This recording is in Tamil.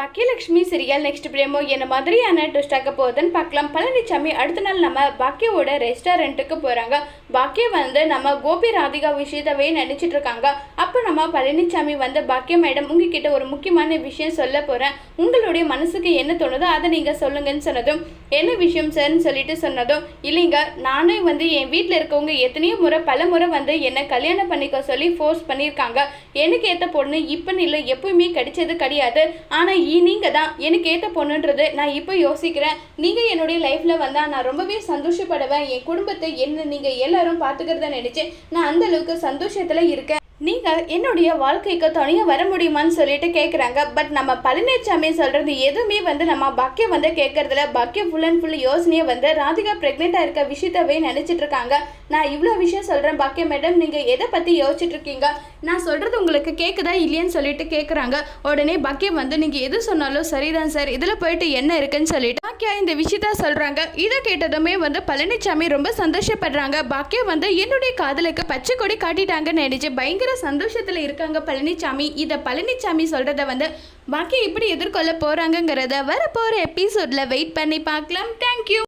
பாக்கியலட்சுமி சீரியல் நெக்ஸ்ட் பிரேமோ என்ன மாதிரியான ட்விஸ்ட் ஆக போகுதுன்னு பார்க்கலாம். பழனிசாமி அடுத்த நாள் நம்ம பாக்கியோட ரெஸ்டாரண்ட்டுக்கு போகிறாங்க பாக்கிய வந்து நம்ம கோபி ராதிகா விஷயத்தவே நினச்சிட்டு இருக்காங்க. அப்போ நம்ம பழனிசாமி வந்து பாக்கிய மேடம் உங்ககிட்ட ஒரு முக்கியமான விஷயம் சொல்ல போகிறேன் உங்களுடைய மனசுக்கு என்ன தோணுதோ அதை நீங்கள் சொல்லுங்கன்னு சொன்னதும் என்ன விஷயம் சார்னு சொல்லிட்டு சொன்னதும் இல்லைங்க நானே வந்து என் வீட்டில் இருக்கவங்க எத்தனையோ முறை பல முறை வந்து என்னை கல்யாணம் பண்ணிக்க சொல்லி ஃபோர்ஸ் பண்ணியிருக்காங்க. எனக்கு ஏற்ற பொண்ணு இப்போன்னு இல்லை எப்பவுமே கிடைச்சது கிடையாது. ஆனால் நீங்கள் தான் எனக்கு ஏற்ற பொண்ணுன்றது நான் இப்போ யோசிக்கிறேன். நீங்கள் என்னுடைய லைஃப்பில் வந்தால் நான் ரொம்பவே சந்தோஷப்படுவேன். என் குடும்பத்தை என்ன நீங்கள் எல்லாரும் பார்த்துக்கிறத நினச்சி நான் அந்தளவுக்கு சந்தோஷத்தில் இருக்கேன். நீங்கள் என்னுடைய வாழ்க்கைக்கு துணையாக வர முடியுமான்னு சொல்லிட்டு கேட்குறாங்க பட் நம்ம பழனிசாமி சொல்கிறது எதுவுமே வந்து நம்ம பாக்கியம் வந்து கேட்குறதுல பாக்கியம் ஃபுல் அண்ட் ஃபுல் யோசனையை வந்து ராதிகா ப்ரெக்னெண்ட்டாக இருக்க விஷயத்தவே நினச்சிட்டு இருக்காங்க. நான் இவ்வளோ விஷயம் சொல்கிறேன் பாக்கியம் மேடம் நீங்கள் எதை பற்றி யோசிச்சுட்டு இருக்கீங்க? நான் சொல்கிறது உங்களுக்கு கேட்குதா இல்லையன்னு சொல்லிட்டு கேட்குறாங்க உடனே பாக்கியம் வந்து நீங்கள் எது சொன்னாலும் சரிதான் சார். இதில் போயிட்டு என்ன இருக்குன்னு சொல்லிட்டு பாக்கியா இந்த விஷயத்த சொல்கிறாங்க இதை கேட்டதுமே வந்து பழனிசாமி ரொம்ப சந்தோஷப்படுறாங்க. பாக்கியம் வந்து என்னுடைய காதலுக்கு பச்சை கொடி காட்டிட்டாங்கன்னு நினச்சி பயங்கர சந்தோஷத்தில் இருக்காங்க பழனிசாமி இதை பழனிசாமி சொல்கிறத வந்து பாக்கி எப்படி எதிர்கொள்ள போகிறாங்கங்கிறத வரப்போகிற எபிசோடில் வெயிட் பண்ணி பார்க்கலாம். தேங்க்யூ